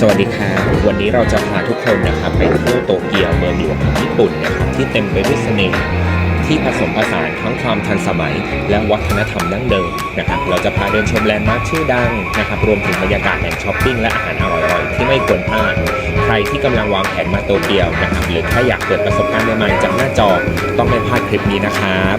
สวัสดีครับวันนี้เราจะพาทุกคนนะครับไปเที่ยวโตเกียวเมืองหลวงของญี่ปุ่นนะครับที่เต็มไปด้วยเสน่ห์ที่ผสมผสานทั้งความทันสมัย และวัฒนธรรมดั้งเดิมนะครับ เราจะพาเดินชมแลนด์มาร์คชื่อดังนะครับ รวมถึงบรรยากาศแห่งช้อปปิ้งและอาหารอร่อยๆ ที่ไม่ควรพลาด ใครที่กำลังวางแผนมาโตเกียวนะครับ หรือแค่อยากเปิดประสบการณ์ใหม่ๆจากหน้าจอ ต้องไม่พลาดคลิปนี้นะครับ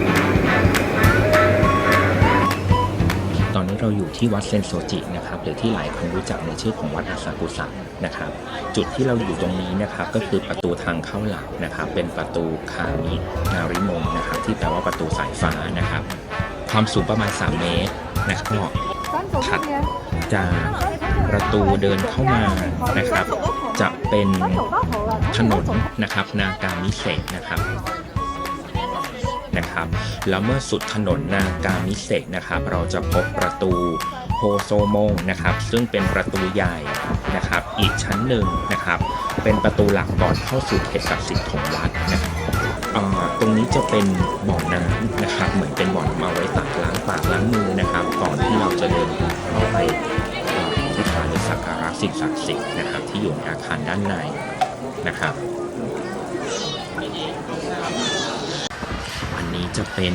เราอยู่ที่วัดเซนโซจินะครับหรือที่หลายคนรู้จักในชื่อของวัดอาซากุสะนะครับจุดที่เราอยู่ตรงนี้นะครับก็คือประตูทางเข้าหลักนะครับเป็นประตูคามินาริมงนะครับที่แปลว่าประตูสายฟ้านะครับ ความสูงประมาณ 3 เมตรนะครับถัดจากประตูเดินเข้ามานะครับ จะเป็นถนนนะครับ นาการมิเศษนะครับ นะครับ แล้วเมื่อสุดถนนนาการมิเศษนะครับ เราจะพบประตูโฮโซโมงนะครับ ซึ่งเป็นประตูใหญ่นะครับ อีกชั้นหนึ่งนะครับ เป็นประตูหลักก่อนเข้าสู่เขตศักดิ์สิทธิ์ของวัดนะครับตรงนี้จะเป็นบ่อน้ำนะครับ เหมือนเป็นบ่อน้ำเอาไว้ตักล้างปากล้างมือนะครับ ก่อนที่เราจะเดินเข้าไปที่ฐานสักการะสิ่งศักดิ์สิทธิ์นะครับ ที่อยู่ในอาคารด้านในนะครับ อันนี้ จะเป็น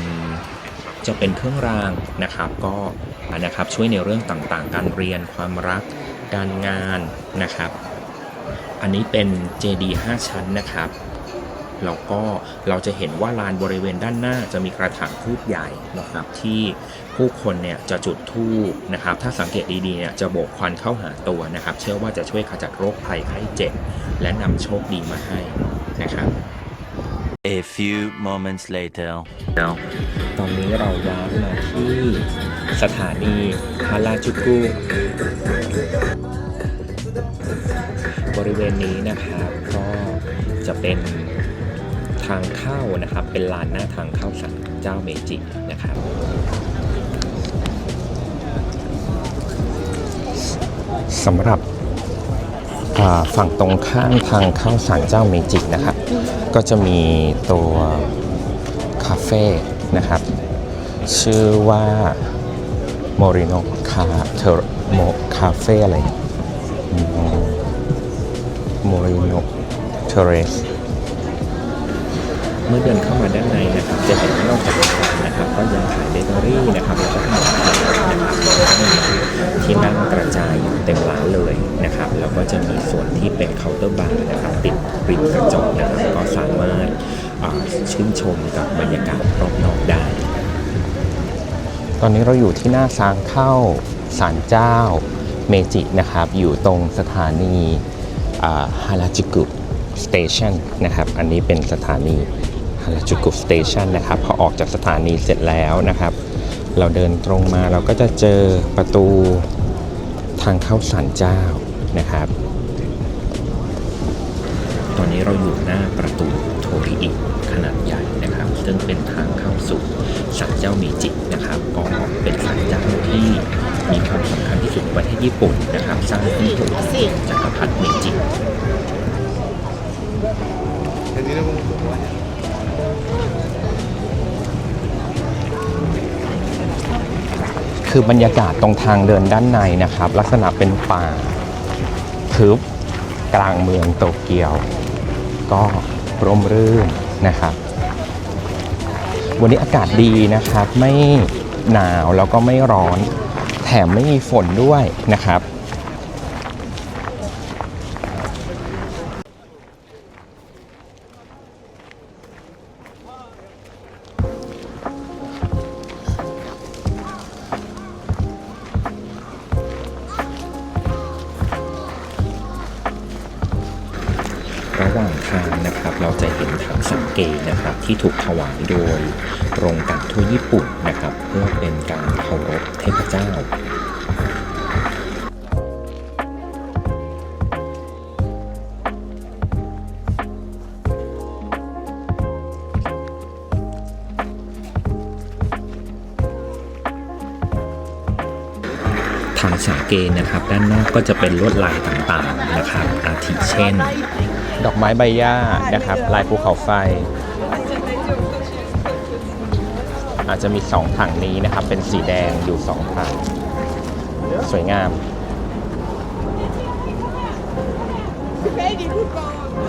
จะเป็นเครื่องรางนะครับ ก็นะครับช่วยในเรื่องต่างๆ การเรียนความรักการงานนะครับ อันนี้เป็นเจดีย์5ชั้นนะครับแล้วก็เราจะเห็นว่าลานบริเวณด้านหน้าจะมีกระถางทูบใหญ่นะครับที่ผู้คนเนี่ยจะจุดธูปนะครับ ถ้าสังเกตดีๆเนี่ยจะโบกควันเข้าหาตัวนะครับ เชื่อว่าจะช่วยขจัดโรคภัยไข้เจ็บและนำโชคดีมาให้นะครับ A few moments later. ตอนนี้เราย้ายมาที่สถานีฮาราจูกุบริเวณนี้นะครับก็จะเป็นทางเข้านะครับ เป็นลานหน้าทางเข้าสันเจ้าเมจินะครับสำหรับฝั่งตรงข้ามทางเข้าศาลเจ้าเมจินะครับ ก็จะมีตัวคาเฟ่นะครับ ชื่อว่าโมริโนคาเทโมคาเฟ่อะไรโมริโนเทเรส มื่อเดินเข้ามาด้านในนะครับ จะเห็นนอกจากอาหารนะครับ ก็ยังขายเบเกอรี่นะครับแล้วก็ขนมไทยนะครับที่นั่งกระจายอยู่เต็มร้านเลยนะครับ แล้วก็จะมีส่วนที่เป็นเคาน์เตอร์บาร์นะครับ ติดริมกระจกนะครับ ก็สามารถชื่นชมกับบรรยากาศรอบนอกได้ ตอนนี้เราอยู่ที่หน้าทางเข้าศาลเจ้าเมจินะครับ อยู่ตรงสถานีฮาราจูกุสเตชันนะครับ อันนี้เป็นสถานี จูกุสเตชันนะครับพอออกจากสถานีเสร็จแล้วนะครับ เราเดินตรงมาเราก็จะเจอประตูทางเข้าศาลเจ้านะครับ ตอนนี้เราอยู่หน้าประตูโทริอิขนาดใหญ่นะครับ ซึ่งเป็นทางเข้าสู่ศาลเจ้าเมจินะครับ ก็เป็นศาลเจ้าที่มีความสำคัญที่สุดในประเทศญี่ปุ่นนะครับ สร้างขึ้นโดยจักรพรรดิเมจิ คือบรรยากาศตรงทางเดินด้านในนะครับ ลักษณะเป็นป่าทึบกลางเมืองโตเกียว ก็ร่มรื่นนะครับ วันนี้อากาศดีนะครับ ไม่หนาวแล้วก็ไม่ร้อน แถมไม่มีฝนด้วยนะครับ เราจะเห็นถังสังเกตนะครับที่ถูกถวายโดยโรงการทูตญี่ปุ่นนะครับ เพื่อเป็นการเคารพเทพเจ้าถังสังเกตนะครับ ด้านนอกก็จะเป็นลวดลายต่างๆนะครับ อาทิเช่น ดอกไม้ใบหญ้านะครับ ลายภูเขาไฟ อาจจะมีสองถังนี้นะครับ เป็นสีแดงอยู่สองถัง สวยงาม Peggy, goed komen.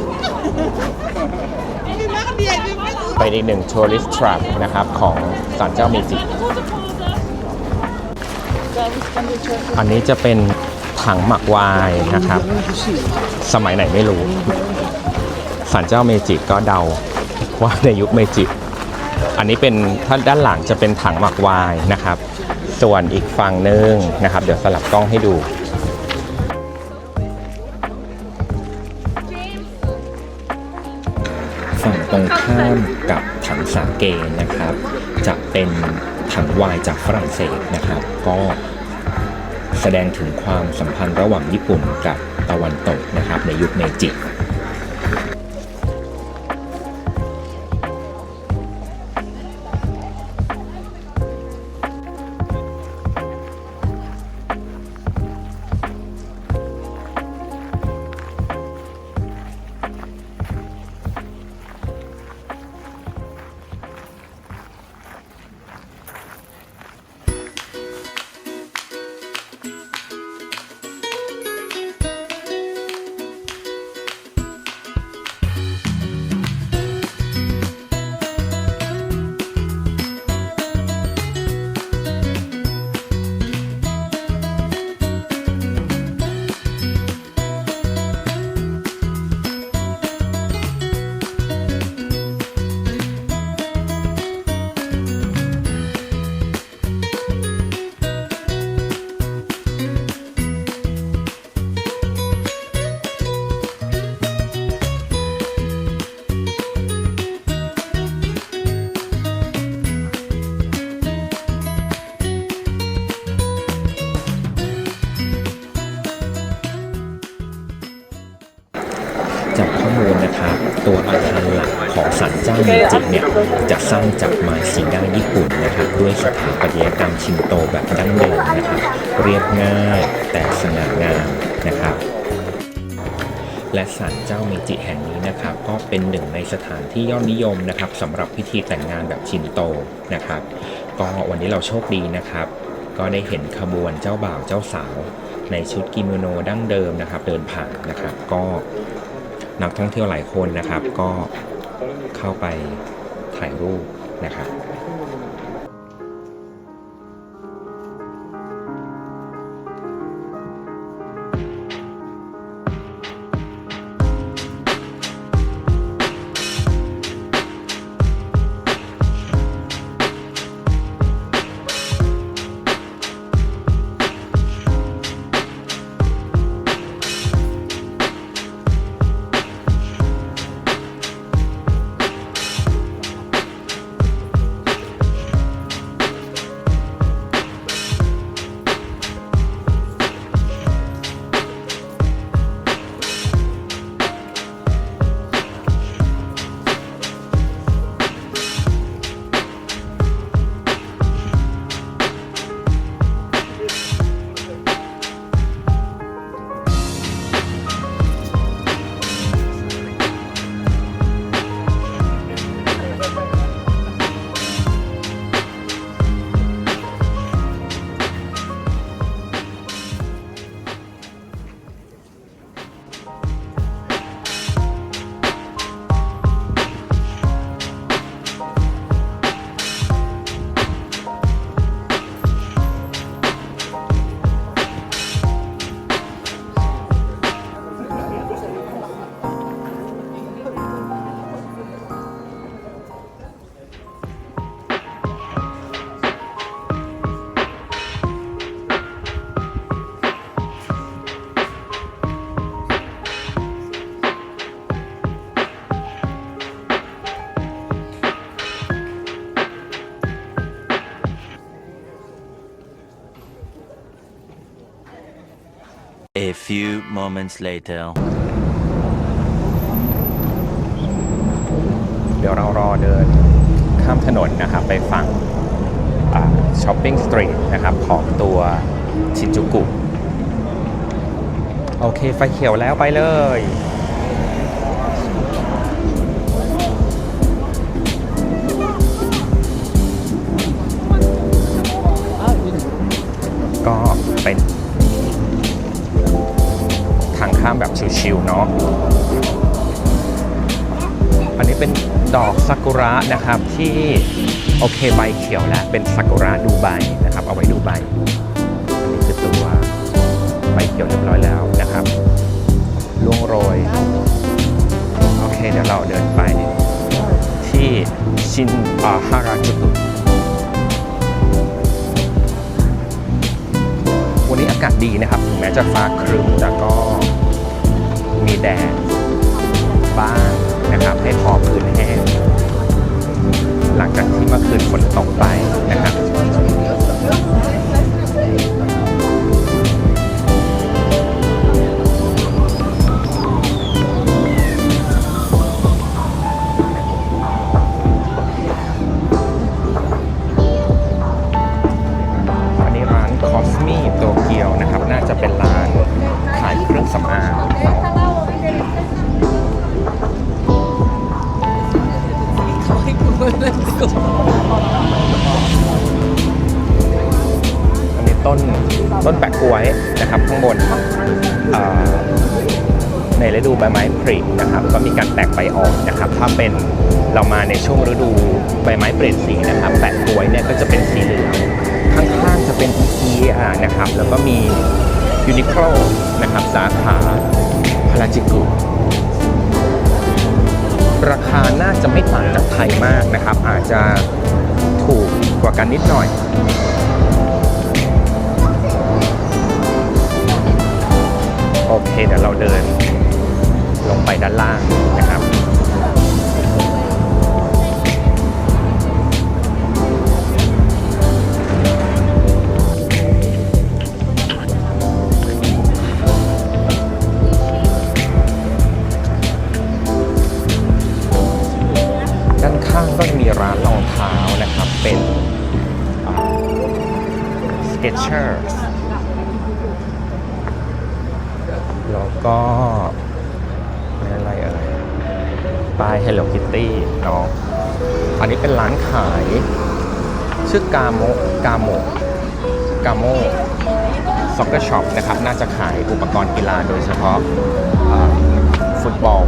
Die mag die even met เป็นอีกหนึ่งทัวริสต์ทรัพนะครับ ของศาลเจ้าเมจิ อันนี้จะเป็น ถังหมักไวน์นะครับ สมัยไหนไม่รู้ศาลเจ้าเมจิก็เดาว่าในยุคเมจิ อันนี้เป็นถ้าด้านหลังจะเป็นถังหมักไวน์นะครับ ส่วนอีกฝั่งหนึงนะครับ เดี๋ยวสลับกล้องให้ดูฝั่งตรงข้ามกับถังสาเกนะครับ จะเป็นถังไวน์จากฝรั่งเศสนะครับ ก็ แสดงถึงความสัมพันธ์ระหว่างญี่ปุ่นกับตะวันตกนะครับในยุคเมจิ สร้างจากไม้สีด้าญี่ปุ่นนะครับ ด้วยสถาปัตยกรรมชินโตแบบดั้งเดิมนะครับ เรียบง่ายแต่สง่างามนะครับและศาลเจ้าเมจิแห่งนี้นะครับ ก็เป็นหนึ่งในสถานที่ยอดนิยมนะครับสำหรับพิธีแต่งงานแบบชินโตนะครับ ก็วันนี้เราโชคดีนะครับ ก็ได้เห็นขบวนเจ้าบ่าวเจ้าสาว ในชุดกิโมโนดั้งเดิมนะครับ เดินผ่านนะครับ ก็นักท่องเที่ยวหลายคนนะครับ ก็เข้าไป ถ่ายรูปนะครับ A few moments later. เดี๋ยวเรารอเดินข้ามถนนนะครับ ไปฝั่งช้อปปิ้งสตรีทนะครับ ของตัวชินจูกุ โอเค ไฟเขียวแล้วไปเลย ชิวๆเนาะอันนี้เป็นดอกซากุระนะครับที่โอเคใบเขียวแล้วเป็นซากุระดูใบนะครับ เอาไว้ดูใบอันนี้คือตัวใบเขียวเรียบร้อยแล้วนะครับล่วงโรยโอเคเดี๋ยวเราเดินไปที่ชินอาฮาราจูกุวันนี้อากาศดีนะครับถึงแม้จะฟ้าครึ้มแต่ก็ มีแดดบ้างนะครับให้พอพื้นแห้ง หลังจากที่เมื่อคืนฝนตกไปนะครับอันนี้ร้านคอสมีโตเกียวนะครับ น่าจะเป็นร้านขายเครื่องสำอาง อันนี้ต้นต้นแปะกล้วยนะครับข้างบนในฤดูใบไม้ผลินะครับ ก็มีการแตกใบอ่อนนะครับ ถ้าเป็นเรามาในช่วงฤดูใบไม้เปลี่ยนสีนะครับ แปะกล้วยเนี่ยก็จะเป็นสีเหลืองข้างๆจะเป็นอีกีนะครับ แล้วก็มียูนิโคลนะครับ สาขาพาราจิกุ ราคาน่าจะไม่ต่างจากไทยมากนะครับ อาจจะถูกกว่ากันนิดหน่อยโอเคเดี๋ยวเราเดินลงไปด้านล่าง Hello Kitty เนาะอันนี้เป็นร้านขาย ชื่อกาโมกาโมกาโมซ็อกเกอร์ช็อปนะครับ น่าจะขายอุปกรณ์กีฬาโดยเฉพาะฟุตบอล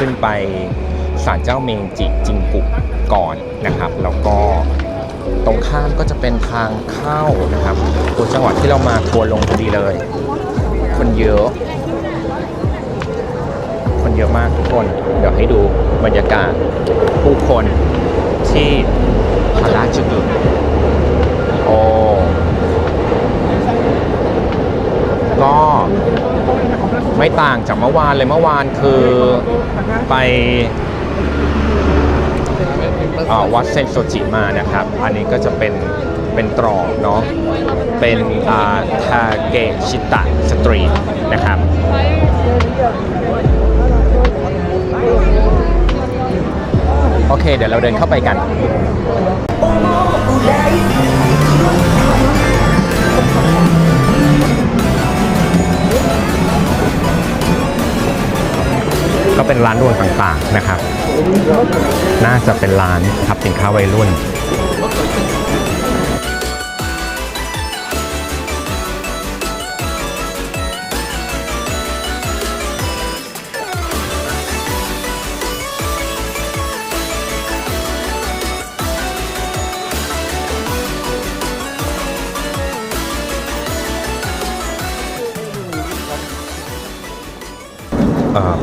ขึ้นไปศาลเจ้าเมงจิจิงกุก่อนนะครับ แล้วก็ตรงข้ามก็จะเป็นทางเข้านะครับตัวจังหวัดที่เรามาทัวร์ลงพอดีเลย คนเยอะ คนเยอะมากทุกคน เดี๋ยวให้ดูบรรยากาศผู้คนที่พาราจูกุโอ้ก็ ไม่ต่างจากเมื่อวานเลยเมื่อวานคือไปอวัดเซนโซจิมานะครับ อันนี้ก็จะเป็นเป็นตรอกเนาะเป็นทาเกชิตะสตรีทนะครับโอเค เดี๋ยวเราเดินเข้าไปกัน ก็เป็นร้านรวงต่างๆนะครับ น่าจะเป็นร้านทับสินค้าวัยรุ่น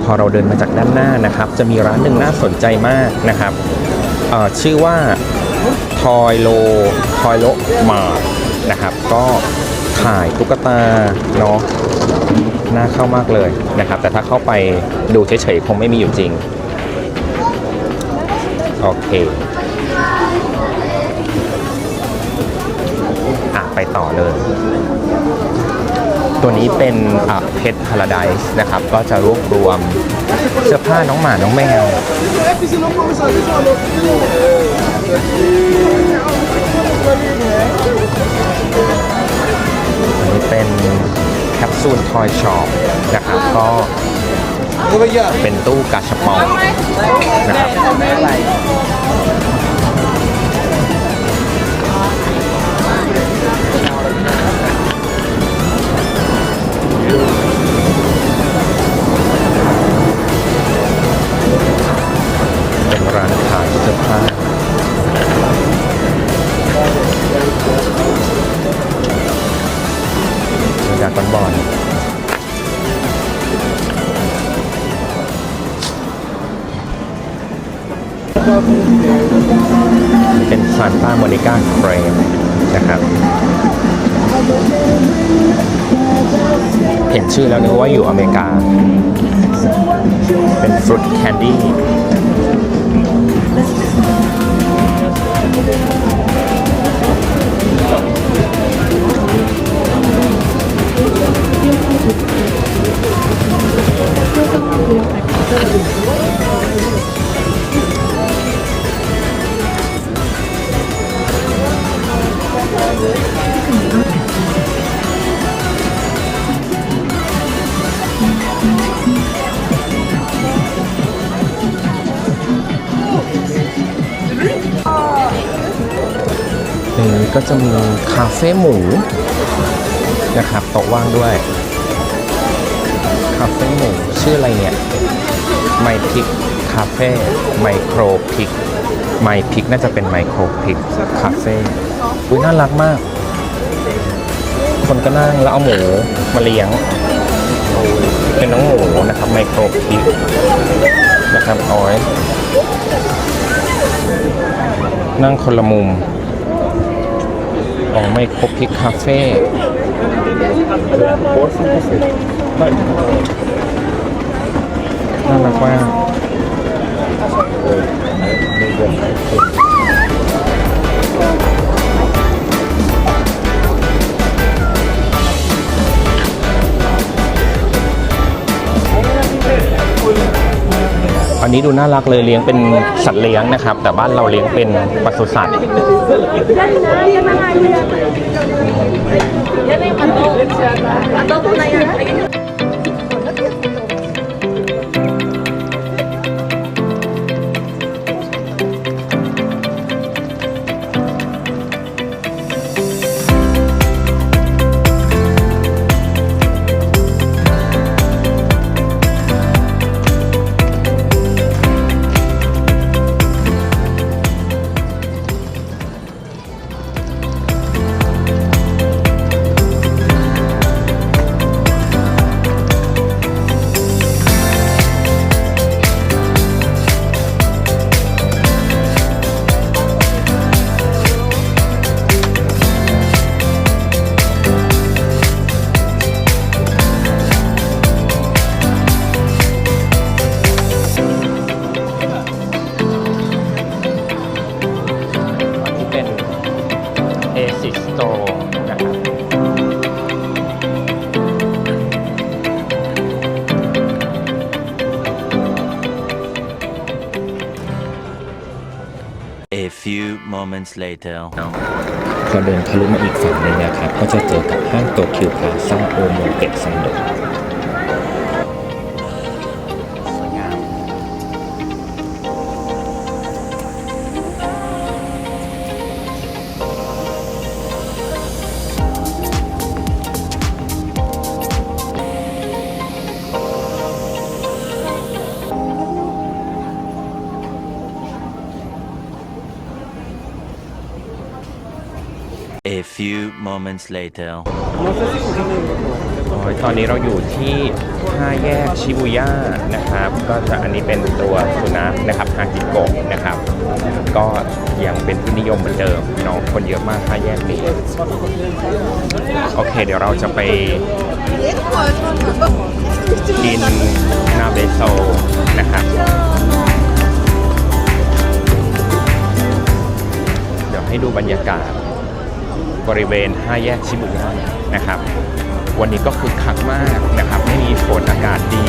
พอเราเดินมาจากด้านหน้านะครับ จะมีร้านหนึ่งน่าสนใจมากนะครับชื่อว่าทอยโลทอยโลมาร์นะครับ ก็ขายตุ๊กตาเนาะน่าเข้ามากเลยนะครับ แต่ถ้าเข้าไปดูเฉยๆคงไม่มีอยู่จริง โอเคอะไปต่อเลย ตัวนี้เป็นเพชรพาราไดส์นะครับ ก็จะรวบรวมเสื้อผ้าน้องหมา น้องแมว อันนี้เป็นแคปซูลทอยช็อปนะครับก็เป็นตู้กาชาปองนะครับานขายเสื้อผ้าดรากอนบอลเป็นซานต้าโมนิก้าเฟรมนะครับ เห็นชื่อแล้วนึกว่าอยู่อเมริกา เป็นฟรุตแคนดี้ ตร ก็จะมีคาเฟ่หมูนะครับโต๊ะว่างด้วย คาเฟ่หมูชื่ออะไรเนี่ยไมพิกคาเฟ่ไมโครพิกไมพิกน่าจะเป็นไมโครพิกคาเฟ่อุ้ยน่ารักมาก คนก็นั่งแล้วเอาหมูมาเลี้ยง เป็นน้องหมูนะครับไมโครพิกนะครับอาไว้นั่งคนละมุม อ๋อไม่ครบพิกคาเฟ่น่ารักมาก อันนี้ดูน่ารักเลยเลี้ยงเป็นสัตว์เลี้ยงนะครับ แต่บ้านเราเลี้ยงเป็นปศุสัตว์ moments later. พอเดินทะลุมาอีกฝั่งหนึ่งนะครับ ก็จะเจอกับห้างโตเกียวพลาซ่าโอโมเกะซันโด moments later. ตอนนี้เราอยู่ที่ห้าแยกชิบูย่านะครับ ก็จะอันนี้เป็นตัวสุนัขนะครับฮากิโกะนะครับ ก็ยังเป็นที่นิยมเหมือนเดิมเน้องคนเยอะมากห้าแยกนี้ โอเค เดี๋ยวเราจะไปกินนาเบโซนะครับเดี๋ยวให้ดูบรรยากาศ บริเวณ 5 แยกชิบุย่านะครับ วันนี้ก็คึกคักมากนะครับ ไม่มีฝนอากาศดี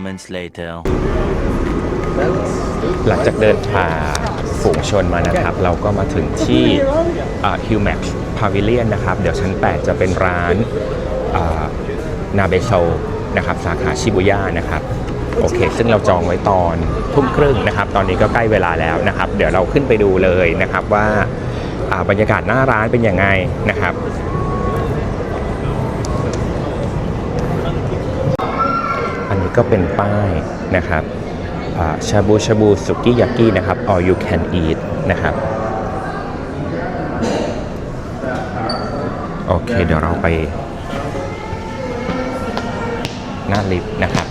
moments later. หลังจากเดินผ่าฝูงชนมานะครับ เราก็มาถึงที่ฮิวแม็กซ์พาวิเลียนนะครับ เดี๋ยวชั้น 8 จะเป็นร้านนาเบโซนะครับ สาขาชิบุย่านะครับโอเค ซึ่งเราจองไว้ตอนทุ่มครึ่งนะครับ ตอนนี้ก็ใกล้เวลาแล้วนะครับ เดี๋ยวเราขึ้นไปดูเลยนะครับว่าบรรยากาศหน้าร้านเป็นยังไงนะครับ อันนี้ ก็เป็นป้ายนะครับชาบูชาบูสุกิยากินะครับ all you can eat นะครับ โอเค เดี๋ยวเราไป หน้าลิฟต์นะครับ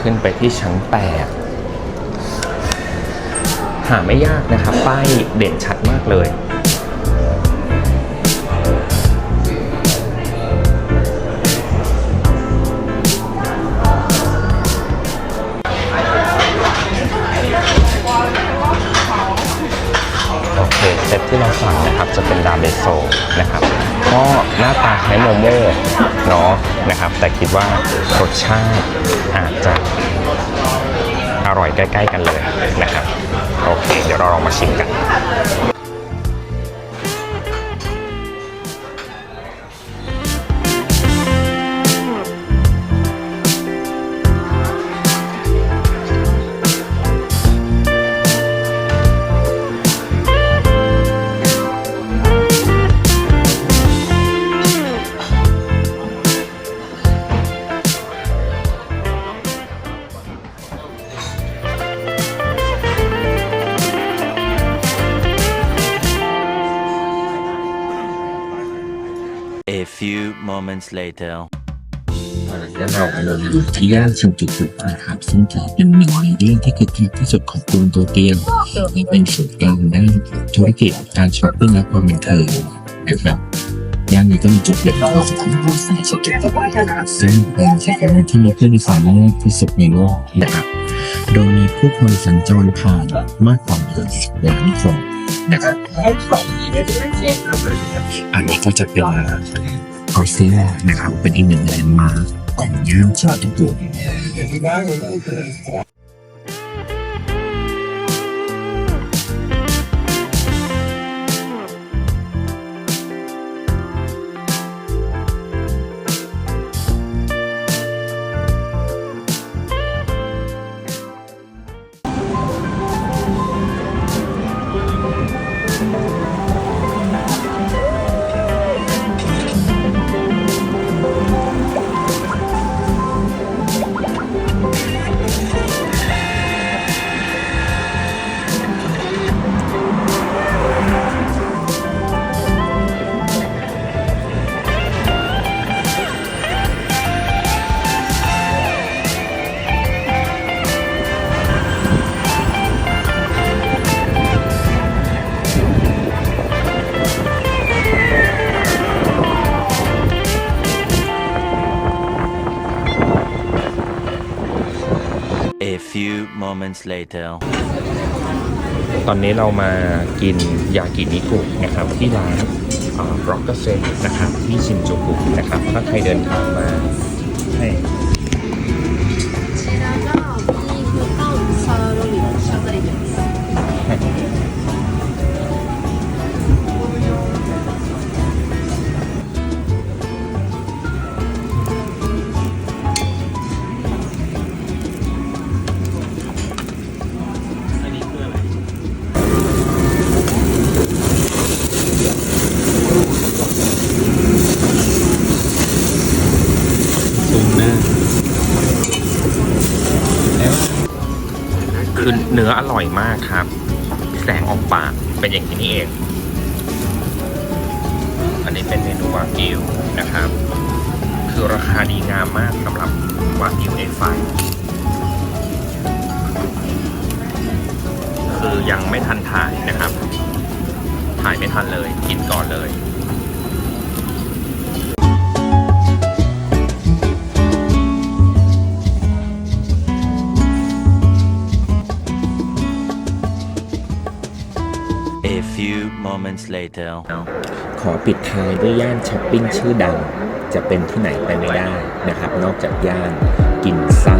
ขึ้นไปที่ชั้น8หาไม่ยากนะครับ ป้ายเด่นชัดมากเลย เซตที่เราสั่งนะครับจะเป็นดาเบโซนะครับก็หน้าตาคล้ายโมโม่เนาะนะครับ แต่คิดว่ารสชาติอาจจะอร่อยใกล้ ๆ กันเลยนะครับ โอเค เดี๋ยวเราลองมาชิมกัน moments later. แล้วเราไปเลยที่ย่านชินจูกุนะครับซึ่งถือเป็นหนึ่งในเรื่องที่คึกคักที่สุดของกรุงโตเกียวและเป็นศูนย์กลางด้านธุรกิจการช้อปปิ้งและความบันเทิงนะครับย่านนี้ก็มีจุดเด่นของของสายชินจูกุนะครับซึ่งเป็นสถานที่มีผู้โดยสารมากที่สุดในโลกนะครับโดยมีผู้คนสัญจรผ่านมากกว่าหมื่นล้านคนนะครับอันนี้ก็จะเป็น ออสเตรเลียนะครับเป็นอีกหนึ่งแลนด์มาร์คของย่านชินจูกุ A moments later. ตอนนี้เรามากินยากินิกุนะครับที่ร้านบล็อกเกอร์เซนนะครับที่ชินจูกุนะครับถ้าใครเดินทางมาให้ เป็นอย่างนี้นี่เอง อันนี้เป็นเมนูวากิวนะครับ คือราคาดีงามมากสำหรับวากิวไอไฟคือยังไม่ทันถ่ายนะครับ ถ่ายไม่ทันเลย กินก่อนเลย moments later. ขอปิดท้ายด้วยย่านช้อปปิ้งชื่อดัง จะเป็นที่ไหนไปไม่ได้นะครับ นอกจากย่านกินซ่า